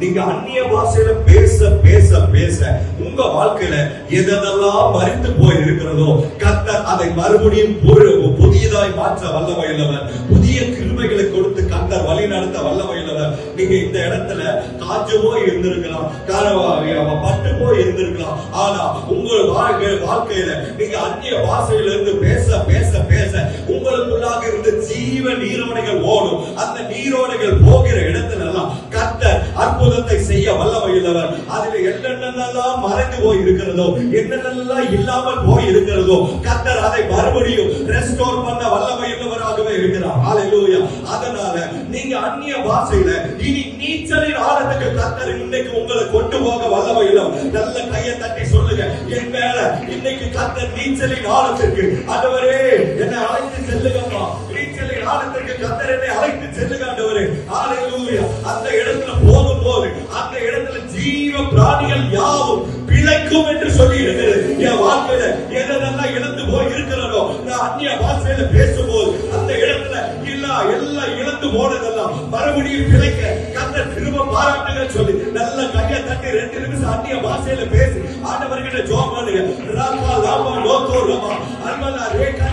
நீங்க அந்நிய பாஷையில பேச பேச பேச உங்க வாழ்க்கையில எதெல்லாம் மறித்து போய் இருக்கிறதோ கத்தர் அதை மறுபடியும் புதியதாய் மாற்ற வல்லமை இல்லவர் புதிய கிருமைகளை கொடுத்து கத்தர் வழி நடத்த வல்லமை இல்லவர் நீங்க இந்த இடத்துல காஞ்சு போய் இருந்திருக்கலாம் கார- பட்டு போய் இருந்திருக்கலாம். ஆனா உங்க வாழ்க்கை வாழ்க்கையில நீங்க அந்நிய பாஷையில இருந்து பேச பேச பேச உங்களுக்குள்ளாக இருந்து ஜீவ நீரோடைகள் ஓடும். அந்த நீரோ அற்புதத்தை செய்ய வல்லமை அதில் என்னென்னலாம் மறைந்து போய் இருக்கிறதோ என்னென்னலாம் இல்லாமல் போய் இருக்கிறதோ கத்தர் அதை மறுபடியும் ரெஸ்டோர் பண்ண வல்லமையுள்ளவராகவே இருக்கிறார். ஹalleluya அதனால நீங்க அந்நிய பாஷையில இனி நீச்சலின் ஆழத்துக்கு கத்தர் இன்னைக்கு உங்களை கொண்டு போக வல்லமை நல்ல கையை தட்டி சொல்லுங்க என் மேல இன்னைக்கு கத்தர் நீச்சலின் ஆழத்துக்கு அதுவரே என்னை அழைத்து செல்லுங்கம்மா. நீச்சலின் ஆழத்திற்கு கத்தர் என்னை அழைத்து செல்லுங்க. போது. ஹalleluya அந்த இடத்துல போகும்போது அந்த இடத்துல ஜீவ பிராணிகள் யாவும் பிழைக்கும் என்று சொல்லி இருக்கிறது என் வாழ்க்கையில எதெல்லாம் இழந்து போய் இருக்கிறதோ நான் அந்நிய பாஷையில பேசும்போது அந்த இடத்துல இல்ல எல்லாம் இழந்து போனதெல்லாம் மறுபடியும் பிழைக்க கத்த திரும்ப பாராட்டுகள் சொல்லி நல்ல கையை தட்டி ரெண்டு நிமிஷம் அந்நிய பாஷையில பேசி ஆண்டவர்கிட்ட ஜோம் பண்ணுங்க. ராமா ராமா லோத்தோ ரமா அன்பலா ரேகா